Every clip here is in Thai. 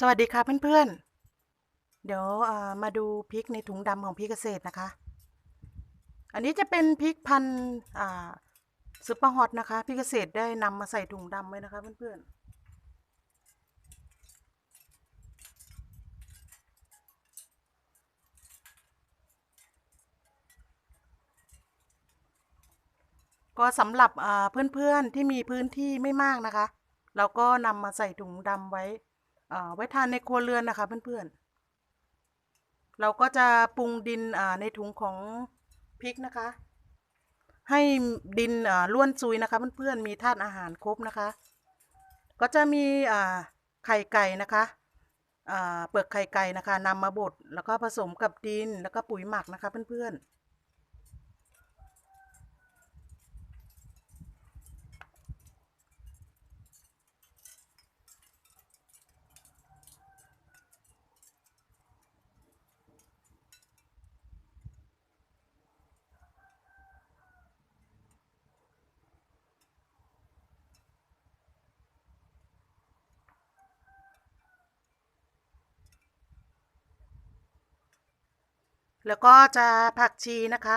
สวัสดีค่ะเพื่อนๆ เดี๋ยวมาดูพริกในถุงดำของพี่เกษตรนะคะ อันนี้จะเป็นพริกพันธุ์ซุปเปอร์ฮอตนะคะ พี่เกษตรได้นำมาใส่ถุงดำไว้นะคะเพื่อนๆก็สำหรับอ่าเพื่อนๆที่มีพื้นที่ไม่มากนะคะ เราก็นำมาใส่ถุงดำไว้ ไว้ทานในครัวเรือนนะคะเพื่อนๆ เราก็จะปรุงดินอ่าในถุงของพริกนะคะ ให้ดินอ่าล้วนซุยนะคะเพื่อนๆ มีธาตุอาหารครบนะคะ ก็จะมีอ่าไข่ไก่นะคะอ่าเปลือกไข่ไก่นะคะนำมาบดแล้วก็ผสมกับดินแล้วก็ปุ๋ยหมักนะคะเพื่อนๆ แล้วก็จะผักชีนะคะ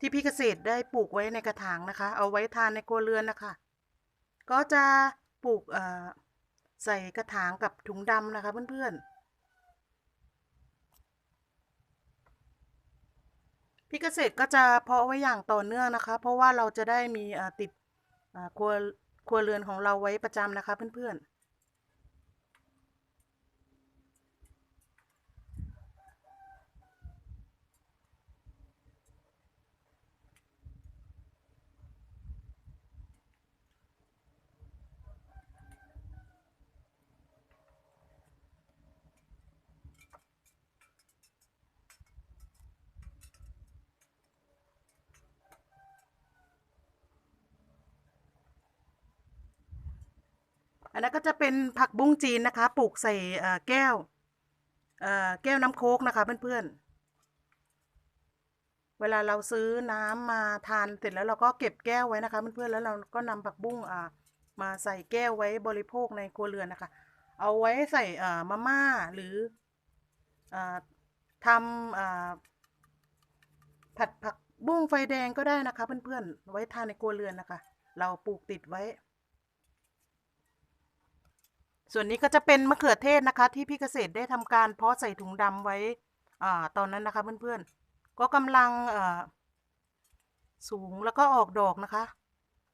ที่พี่เกษตรได้ปลูกไว้ในกระถางนะคะ เอาไว้ทานในครัวเรือนนะคะ ก็จะปลูกใส่กระถางกับถุงดำนะคะเพื่อนๆ พี่เกษตรก็จะเพาะไว้อย่างต่อเนื่องนะคะ เพราะว่าเราจะได้มีติดครัวครัวเรือนของเราไว้ประจำนะคะเพื่อนๆ อันนั้นก็จะเป็นผักบุ้งจีนนะคะ ปลูกใส่แก้วแก้วน้ำโค้กนะคะเพื่อนๆ เวลาเราซื้อน้ำมาทานเสร็จแล้วเราก็เก็บแก้วไว้นะคะเพื่อนๆ แล้วเราก็นำผักบุ้งมาใส่แก้วไว้บริโภคในครัวเรือนนะคะ เอาไว้ใส่มาม่าหรืออทำผัดผักบุ้งไฟแดงก็ได้นะคะเพื่อนๆ ไว้ทานในครัวเรือนนะคะ เราปลูกติดไว้ ส่วนนี้ก็จะเป็นมะเขือเทศนะคะ ที่พี่เกษตรได้ทำการเพาะใส่ถุงดำไว้อ่าตอนนั้นนะคะเพื่อนๆ ก็กำลังเอ่อสูงแล้วก็ออกดอกนะคะ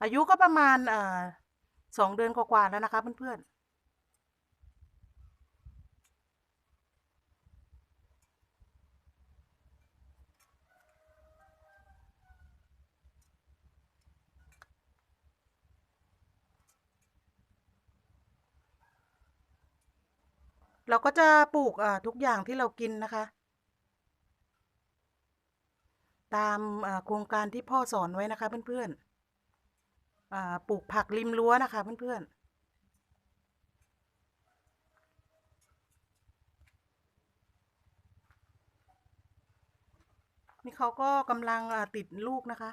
อายุก็ประมาณเอ่อสองเดือนกว่าๆแล้วนะคะเพื่อนๆ เราก็จะปลูกอ่าทุกอย่างที่เรากินนะคะ ตามอ่าโครงการที่พ่อสอนไว้นะคะ เพื่อนๆอ่าปลูกผักริมรั้วนะคะ เพื่อนๆนี่เขาก็กำลังอ่าติดลูกนะคะ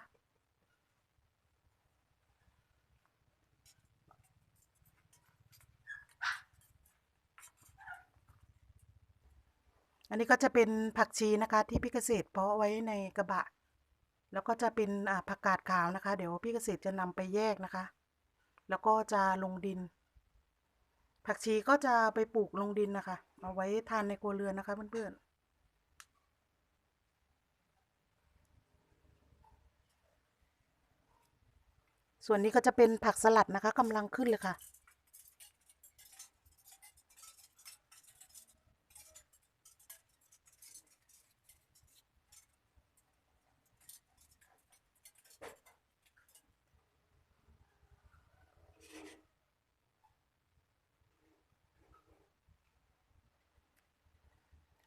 อันนี้ก็จะเป็นผักชีนะคะ ที่พี่เกษตรเพาะไว้ในกระบะ แล้วก็จะเป็นผักกาดขาวนะคะ เดี๋ยวพี่เกษตรจะนำไปแยกนะคะ แล้วก็จะลงดิน ผักชีก็จะไปปลูกลงดินนะคะ เอาไว้ทานในครัวเรือนนะคะเพื่อนๆส่วนนี้ก็จะเป็นผักสลัดนะคะกำลังขึ้นเลยค่ะ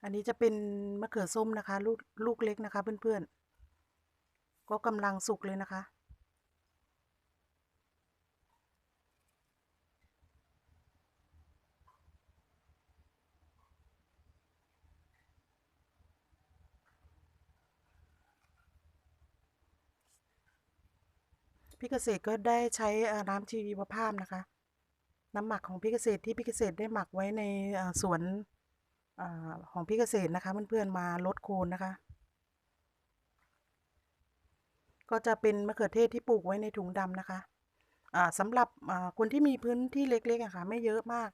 อันนี้จะเป็นมะเขือส้มนะคะลูกลูกเล็กนะคะ เพื่อนๆ ก็กำลังสุกเลยนะคะ พี่เกษตรก็ได้ใช้น้ำชีวภาพนะคะ น้ำหมักของพี่เกษตรที่พี่เกษตรได้หมักไว้ในสวน อของพี่เกษตรนะคะเพื่อนๆมาลดโคนนะคะ ก็จะเป็นมะเขือเทศที่ปลูกไว้ในถุงดำนะคะอ่าสำหรับคนที่มีพื้นที่เล็กๆอะค่ะ ไม่เยอะมาก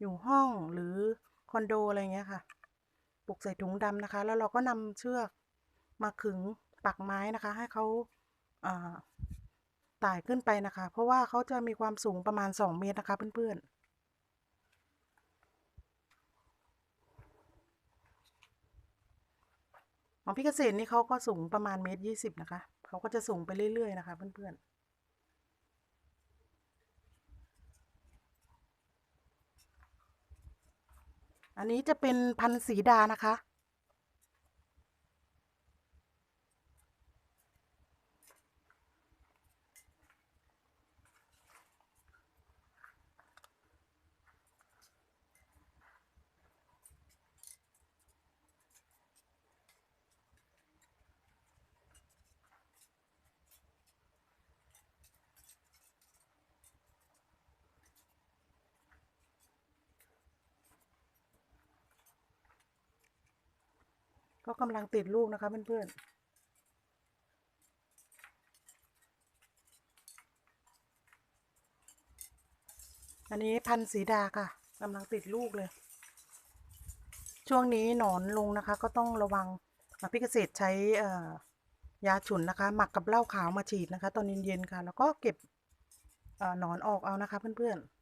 อยู่ห้องหรือคอนโดอะไรเงี้ยค่ะปลูกใส่ถุงดำนะคะ แล้วเราก็นำเชือกมาขึงปักไม้นะคะ ให้เขาอ่าไต่ขึ้นไปนะคะ เพราะว่าเขาจะมีความสูงประมาณ 2 เมตรนะคะเพื่อนๆ ของพี่เกษตรนี่เขาก็สูงประมาณเมตรยี่สิบนะคะเขาก็จะสูงไปเรื่อยๆนะคะ เพื่อนๆอันนี้จะเป็นพันธุ์สีดานะคะ ก็กำลังติดลูกนะคะเพื่อนๆอันนี้พันธุ์สีดาค่ะกำลังติดลูกเลย ช่วงนี้หนอนลงนะคะ ก็ต้องระวังพี่เกษตรใช้ยาฉุนนะคะ หมักกับเหล้าขาวมาฉีดนะคะ ตอนเย็นๆค่ะ แล้วก็เก็บหนอนออกเอานะคะเพื่อนๆ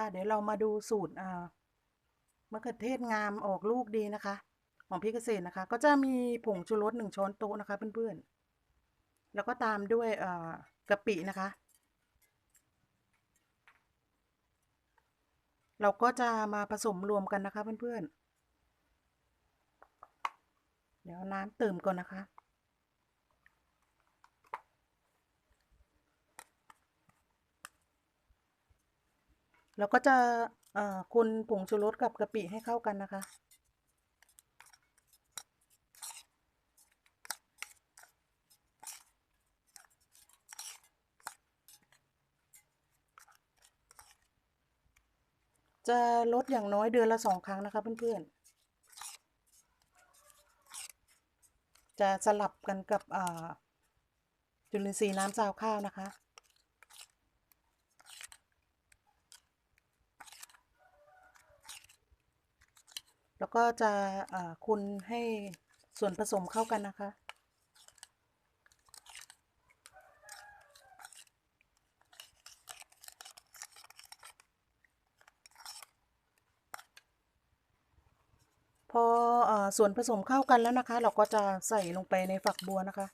ค่ะ เดี๋ยวเรามาดูสูตรอ่ามะเขือเทศงามออกลูกดีนะคะ ของพี่เกษตรนะคะ ก็จะมีผงชูรสหนึ่งช้อนโต๊ะนะคะ เพื่อนๆ แล้วก็ตามด้วยอ่ากะปินะคะ เราก็จะมาผสมรวมกันนะคะเพื่อนๆ เดี๋ยวน้ำเติมก่อนนะคะ แล้วก็จะเอ่อคนผงชูรสกับกะปิให้เข้ากันนะคะ จะลดอย่างน้อยเดือนละสองครั้งนะคะเพื่อนๆ จะสลับกันกับจุลินทรีย์น้ำซาวข้าวนะคะ แล้วก็จะอ่าคนให้ส่วนผสมเข้ากันนะคะพอออส่วนผสมเข้ากันแล้วนะคะ เราก็จะใส่ลงไปในฝักบัวนะคะ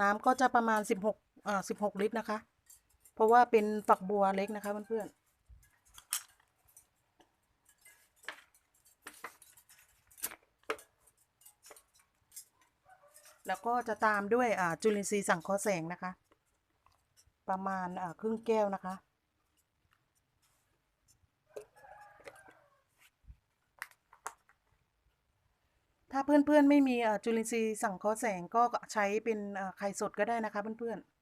น้ำก็จะประมาณ 16อ่า16 ลิตรนะคะ เพราะว่าเป็นฝักบัวเล็กนะคะเพื่อนๆ แล้วก็จะตามด้วยจุลินทรีย์สังเคราะห์แสงนะคะ ประมาณครึ่งแก้วนะคะ ถ้าเพื่อนๆไม่มีจุลินทรีย์สังเคราะห์แสงก็ใช้เป็นไข่สดก็ได้นะคะเพื่อนๆ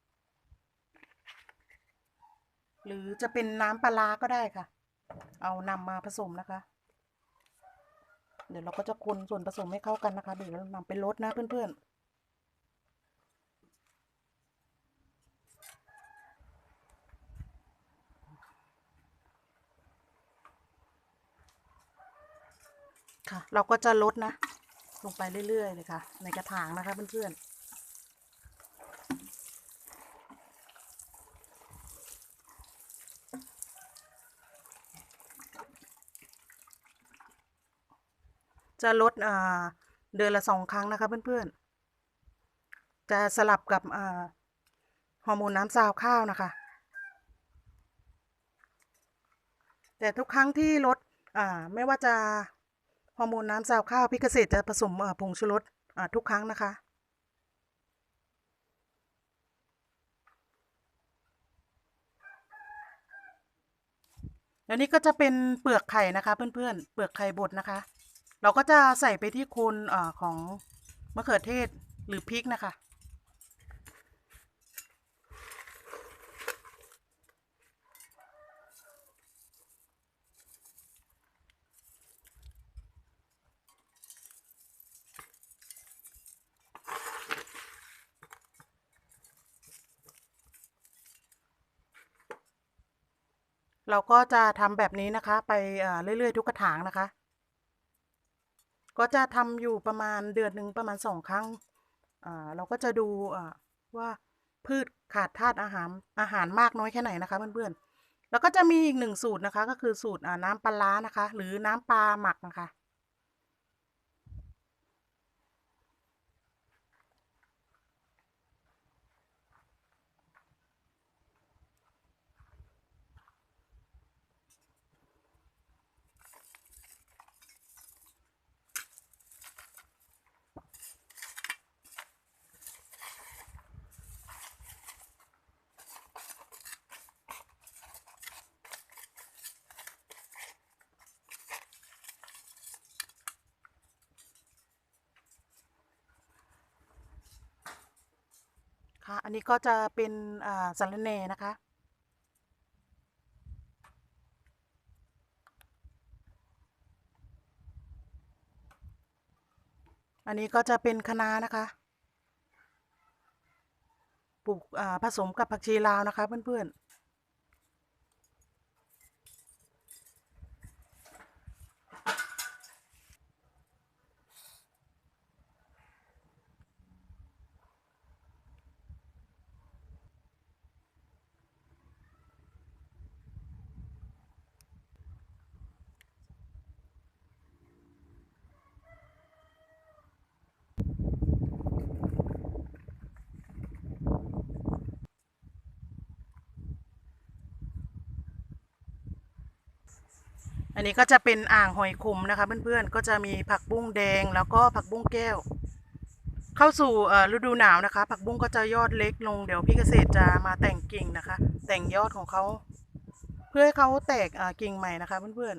หรือจะเป็นน้ำปลาร้าก็ได้ค่ะ เอานำมาผสมนะคะเดี๋ยวเราก็จะคนส่วนผสมให้เข้ากันนะคะ เดี๋ยวเรานำไปลดนะเพื่อนๆ ค่ะ เราก็จะลดนะ ลงไปเรื่อยๆเลยค่ะ ในกระถางนะคะเพื่อนๆจะลดเดือนละสองครั้งนะคะเพื่อนๆ จะสลับกับฮอร์โมนน้ำซาวข้าวนะคะ แต่ทุกครั้งที่ลดไม่ว่าจะ ฮอร์โมนน้ำซาวข้าวพิเกษตรจะผสมผงชูรสทุกครั้งนะคะ แล้วนี่ก็จะเป็นเปลือกไข่นะคะเพื่อนๆ เปลือกไข่บดนะคะ เราก็จะใส่ไปที่คนของมะเขือเทศหรือพริกนะคะ เราก็จะทำแบบนี้นะคะ ไปเรื่อยๆ ทุกกระถางนะคะ ก็จะทำอยู่ประมาณเดือนหนึ่งประมาณสองครั้งอ่าเราก็จะดูว่าพืชขาดธาตุอาหารอาหารมากน้อยแค่ไหนนะคะเพื่อนๆแล้วก็จะมีอีกหนึ่งสูตรนะคะ ก็คือสูตรน้ำปลาร้านะคะ หรือน้ำปลาหมักนะคะ ค่ะ อันนี้ก็จะเป็นสารเนนะคะ อันนี้ก็จะเป็นคะน้านะคะปลูกผสมกับผักชีลาวนะคะเพื่อนๆ นนี้ก็จะเป็นอ่างหอยขมนะคะ เพื่อนๆ ก็จะมีผักบุ้งแดงแล้วก็ผักบุ้งแก้ว เข้าสู่ฤดูหนาวนะคะ ผักบุ้งก็จะยอดเล็กลง เดี๋ยวพี่เกษตรจะมาแต่งกิ่งนะคะ แต่งยอดของเขาเพื่อให้เขาแตกกิ่งใหม่นะคะ เพื่อน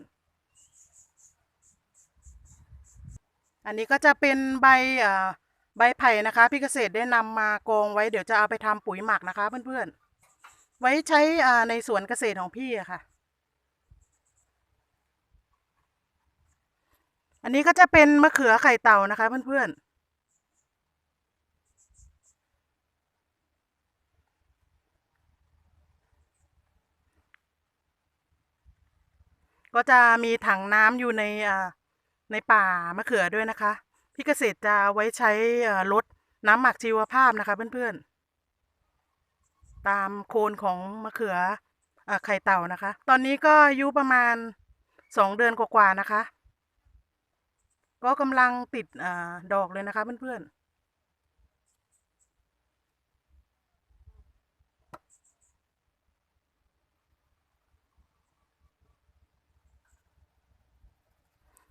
ๆ อันนี้ก็จะเป็นใบใบไผ่นะคะ พี่เกษตรได้นำมากองไว้เดี๋ยวจะเอาไปทำปุ๋ยหมักนะคะ เพื่อนๆ ไว้ใช้ในสวนเกษตรของพี่อะค่ะ อันนี้ก็จะเป็นมะเขือไข่เต่านะคะ เพื่อนๆก็จะมีถังน้ำอยู่ในในป่ามะเขือด้วยนะคะ พี่เกษตรจะไว้ใช้ลดน้ำหมักชีวภาพนะคะ เพื่อนๆ ตามโคนของมะเขืออไข่เต่านะคะ ตอนนี้ก็อายุประมาณสองเดือนกว่าๆนะคะ ก็กำลังติดอดอกเลยนะคะเพื่อนๆ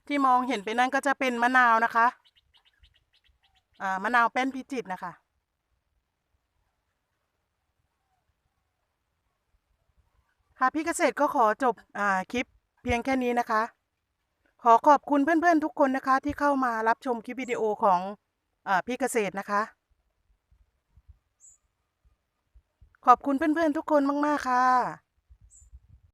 ที่มองเห็นไปนั่นก็จะเป็นมะนาวนะคะ อ่ามะนาวแป้นพิจิตนะคะ ค่ะพี่เกษตรก็ขอจบอ่าคลิปเพียงแค่นี้นะคะ ขอขอบคุณเพื่อนๆทุกคนนะคะที่เข้ามารับชมคลิปวิดีโอของอพี่เกษตรนะคะ ขอบคุณเพื่อนๆทุกคนมากๆค่ะ